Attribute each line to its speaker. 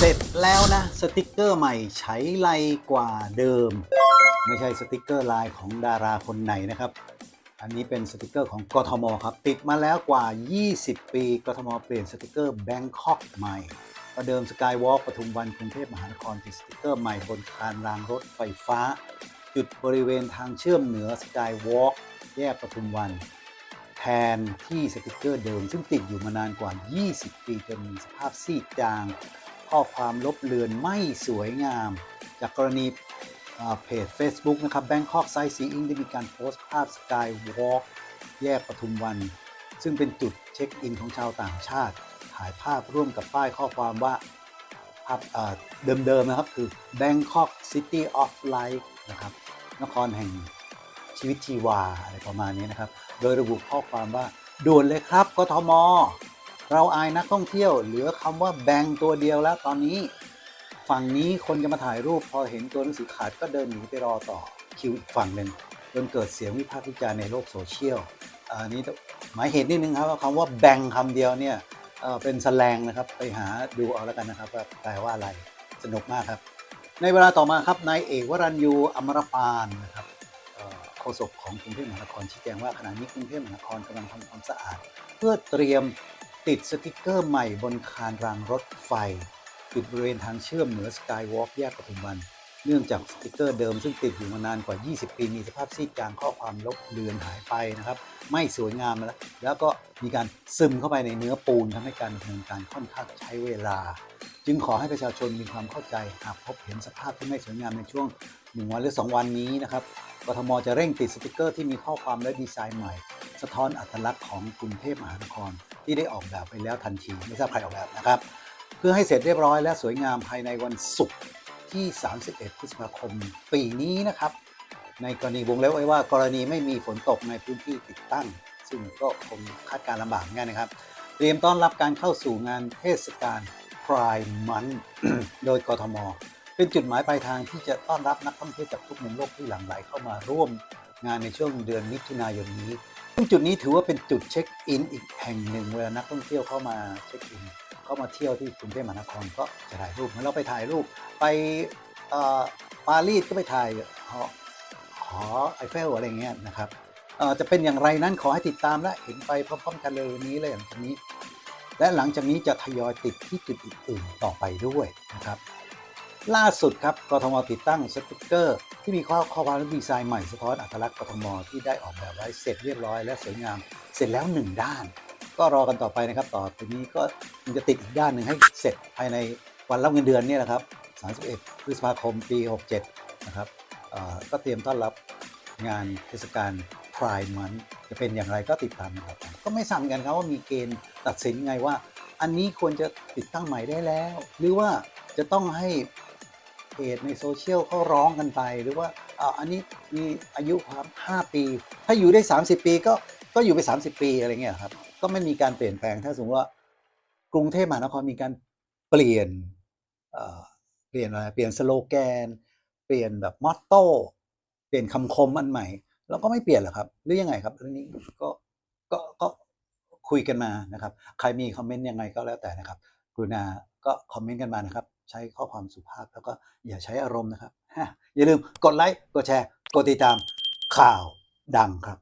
Speaker 1: เสร็จแล้วนะสติกเกอร์ใหม่ใช้ไรกว่าเดิม ไม่ใช่สติกเกอร์ลายของดาราคนไหนนะครับ อันนี้เป็นสติกเกอร์ของกทมครับ ติดมาแล้วกว่า 20 ปีกทมเปลี่ยนสติกเกอร์แบงคอกใหม่ประเดิมสกายวอล์กปทุมวันกรุงเทพมหานครติดสติกเกอร์ใหม่บนคานรางรถไฟฟ้า จุดบริเวณทางเชื่อมเหนือสกายวอล์กแยกปทุมวันแทนที่สติกเกอร์เดิม ซึ่งติดอยู่มานานกว่า 20 ปีจนมีสภาพซีดจาง ข้อความลบเลือนไม่สวยงาม จากกรณีเพจ Facebook นะครับ Bangkok Sightseeing ได้มีการโพสต์ภาพ Skywalk แยกปทุมวัน ซึ่งเป็นจุดเช็คอินของชาวต่างชาติ ถ่ายภาพร่วมกับป้ายข้อความว่าภาพเดิมๆนะครับคือ Bangkok City of Life นะครับนครแห่งชีวิตชีวาอะไรประมาณนี้นะครับ โดยระบุข้อความว่า ด่วนเลยครับกทม เราอายนักท่องเที่ยว เหลือคำว่าแบงตัวเดียวแล้วตอนนี้ฝั่งนี้คนจะมาถ่ายรูปพอเห็นตัวหนังสือขาดก็เดินหนีไปรอต่อคิวอีกฝั่งหนึ่งจนเกิดเสียงวิพากษ์วิจารณ์ในโลกโซเชียลอันนี้หมายเหตุนิดนึงครับว่าคำว่าแบงคำเดียวเนี่ยเป็นสแลงนะครับไปหาดูเอาแล้วกันนะครับว่าแปลว่าอะไรสนุกมากครับ ในเวลาต่อมาครับนายเอกวรัญยูอมรปานนะครับโฆษกของกรุงเทพมหานครชี้แจงว่าขณะนี้กรุงเทพมหานครกำลังทำความสะอาด เพื่อเตรียม ติดสติกเกอร์ใหม่บนคานรางรถไฟ จุดบริเวณทางเชื่อมเหนือสกายวอล์กแยกปทุมวัน เนื่องจากสติกเกอร์เดิมซึ่งติดอยู่มานานกว่า 20 ปี มีสภาพซีดจางข้อความลบเลือนหายไปนะครับ ไม่สวยงามแล้ว แล้วก็มีการซึมเข้าไปในเนื้อปูนทำให้การดำเนินการค่อนข้างใช้เวลา จึงขอให้ประชาชนมีความเข้าใจหากพบเห็นสภาพที่ไม่สวยงามในช่วง1วันหรือ 2 วันนี้นะครับกทมจะเร่งติดสติกเกอร์ที่มีข้อความและดีไซน์ใหม่ สะท้อนอัตลักษณ์ของกรุงเทพมหานคร ที่ได้ออกแบบไปแล้วทันทีไม่ทราบใครออกแบบนะครับ เพื่อให้เสร็จเรียบร้อยและสวยงามภายในวันศุกร์ที่ 31 พฤษภาคม ปีนี้นะครับ ในกรณีวงเล็บไว้ว่ากรณีไม่มีฝนตกในพื้นที่ติดตั้ง ซึ่งก็คงคาดการณ์ลำบากเหมือนะครับ เตรียมต้อนรับการเข้าสู่งานเทศกาล Pride Month โดยกทม เป็นจุดหมายปลายทางที่จะต้อนรับนักท่องเที่ยวจากทุกมุมโลกที่หลั่งไหลเข้ามาร่วมงานในช่วงเดือนมิถุนายนนี้ ซึ่งจุดนี้ถือว่าเป็นจุดเช็คอินอีกแห่งหนึ่งเวลานักท่องเที่ยวเข้ามาเช็คอินเข้ามาเที่ยวที่กรุงเทพมหานครก็จะถ่ายรูปเหมือนเราไปถ่ายรูปไปปารีสก็ไปถ่ายหอหอไอเฟลอะไรเงี้ยนะครับจะเป็นอย่างไรนั้นขอให้ติดตามและเห็นไปพร้อมๆกันเลยวันนี้เลยหลังจากนี้ และหลังจากนี้จะทยอยติดที่จุดอื่นๆต่อไปด้วยนะครับ ล่าสุดครับกทมติดตั้งสติกเกอร์ ที่มีข้อข้อความและดีไซน์ใหม่สะท้อนอัตลักษณ์กทมที่ได้ออกแบบไว้เสร็จเรียบร้อยและสวยงาม เสร็จแล้วหนึ่งด้าน ก็รอกันต่อไปนะครับต่อไปนี้ก็มันจะติดอีกด้านหนึ่งให้เสร็จภายในวันรับเงินเดือนนี่ยนะครับ 31 พฤษภาคมปี 67 นะครับก็เตรียมต้อนรับงานเทศกาล Pride Month จะเป็นอย่างไรก็ติดตามครับก็ไม่ซ้ำกันครับว่ามีเกณฑ์ตัดสินไงว่า อันนี้ควรจะติดตั้งใหม่ได้แล้ว หรือว่าจะต้องให้ เพจในโซเชียลเขาร้องกันไป หรือว่าอ่าอันนี้มีอายุความ5ปี ถ้าอยู่ได้ 30 ปีก็ก็อยู่ไป 30 ปีอะไรเงี้ยครับ ก็ไม่มีการเปลี่ยนแปลงถ้าสมมติว่ากรุงเทพมหานครมีการเปลี่ยนเปลี่ยนอะไรเปลี่ยนสโลแกน เปลี่ยนแบบมอตโต้เปลี่ยนคำคมอันใหม่ แล้วก็ไม่เปลี่ยนหรอครับ หรือยังไงครับเรื่องนี้ก็ก็ก็คุยกันมานะครับ ใครมีคอมเมนต์ยังไงก็แล้วแต่นะครับกรุณา ก็คอมเมนต์กันมานะครับ ใช้ข้อความสุภาพแล้วก็อย่าใช้อารมณ์นะครับอย่าลืมกดไลค์กดแชร์ กดติดตามข่าวดังครับ